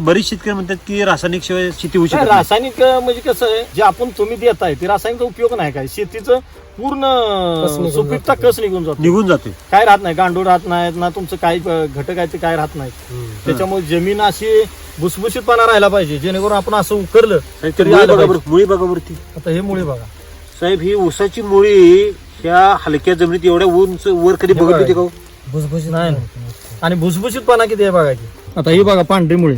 बरीच शेतकरी म्हणतात की रासायनिक शिवाय शेती होऊ शकत नाही. रासायनिक म्हणजे कसं आहे जे आपण तुम्ही देताय ते रासायनिकचा उपयोग नाही काय शेतीचं पूर्ण कस निघून सुपीकता जातं. कस निघून जातो निघून जाते काय राहत नाही गांडूळ राहत नाहीत ना तुमचं काही अं, घटक आहे ते काय राहत नाहीत त्याच्यामुळे जमीन अशी भुसभुशीतपणा राहायला पाहिजे जेणेकरून आपण असं उकरलं साहेब, ते तरी मुळी आलं बघा पाहिजे. बरं मुळी बघा बरं ती आता हे मुळे बघा साहेब ही ऊसाची मुळी ह्या हलक्या जमिनीत एवढ्या उंच वर कधी हे बघत बघा. होती का हो? भुसभुशीत नाही, नाही. आणि भुसभुशीतपणा किती आहे बघा की आता ही बघा पांढरी मुळे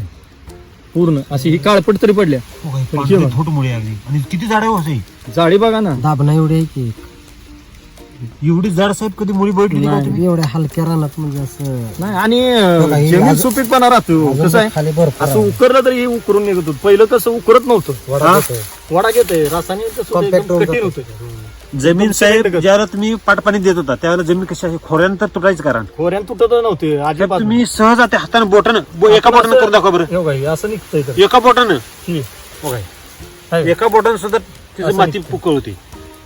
पूर्ण. अशी ही काळपट तरी पडल्या. हो, हे पांढरी पांढरी. थोट मुळी अगदी आणि किती झाड आहे हो साहेब? जाळी बघा ना. दाबणं एवढी आहे की एवढी झाड साहेब कधी मुळी का हो तुम्ही? एवढ्या हलक्या रानात म्हणजे असं नाही आणि बघा, अं, ही जमीन अजून- सुपीकपणा राहतो अजून कसं आहे? खाली भरपूर असं आहे. उकरलं तरी हे उकरून निघत होतं पहिलं कसं उकरत नव्हतं. हा? वडा घेतोय रासायनिक कसं होतं, Compact एकदम होऊन कठीण जातं. होतं जमीन साहेब. ज्यावेळेला तुम्ही पाटपाणी देत होता त्यावेळेला जमीन कशी आहे खोऱ्यानंतर तुटायचं कारण खोऱ्यान तुटत नव्हते अजिबात तुम्ही सहज आता हाताने बोटानं बो- एका बोटानं असं- करून दाखवा बरं हे बघा, हे असं निघतंय तर. एका बोटानं ही. बघा. एका बोटानं सुद्धा तिचं असं माती निघतं. पुकळ होती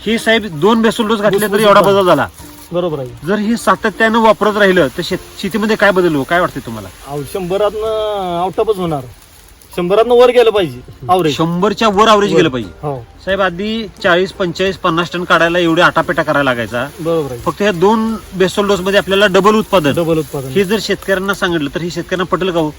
ही साहेब दोन बेसल डोस घातले तरी एवढा. बदल झाला बरोबर आहे जर ही सातत्यानं वापरत राहिलं तर शेत- शेतीमध्ये काय बदल हो काय वाटते तुम्हाला अहो, शंभरातनं आउटअपच होणार शंभरातनं वर गेलं पाहिजे आवरेज शंभरच्या वर अवरेज गेलं पाहिजे. हो. साहेब आधी चाळीस पंचेचाळीस पन्नास टन काढायला एवढे आटापेटा करायला लागायचा. बरोबर आहे. फक्त ह्या दोन बेसल डोस मध्ये आपल्याला डबल उत्पादन. डबल उत्पादन. हे जर शेतकऱ्यांना सांगितलं तर हे शेतकऱ्यांना पटेल का हो?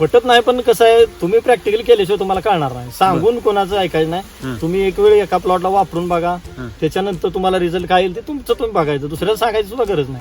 पटत नाही पण कसं आहे तुम्ही प्रॅक्टिकल केल्याशिवाय तुम्हाला कळणार नाही. सांगून कोणाचं ऐकायचं हं. नाही तुम्ही एक वेळ एका प्लॉटला वापरून बघा. हं. त्याच्यानंतर तुम्हाला रिझल्ट काय येईल ते तुमचं तुम्ही बघायचं. दुसऱ्याला सांगायची सुद्धा गरज नाही.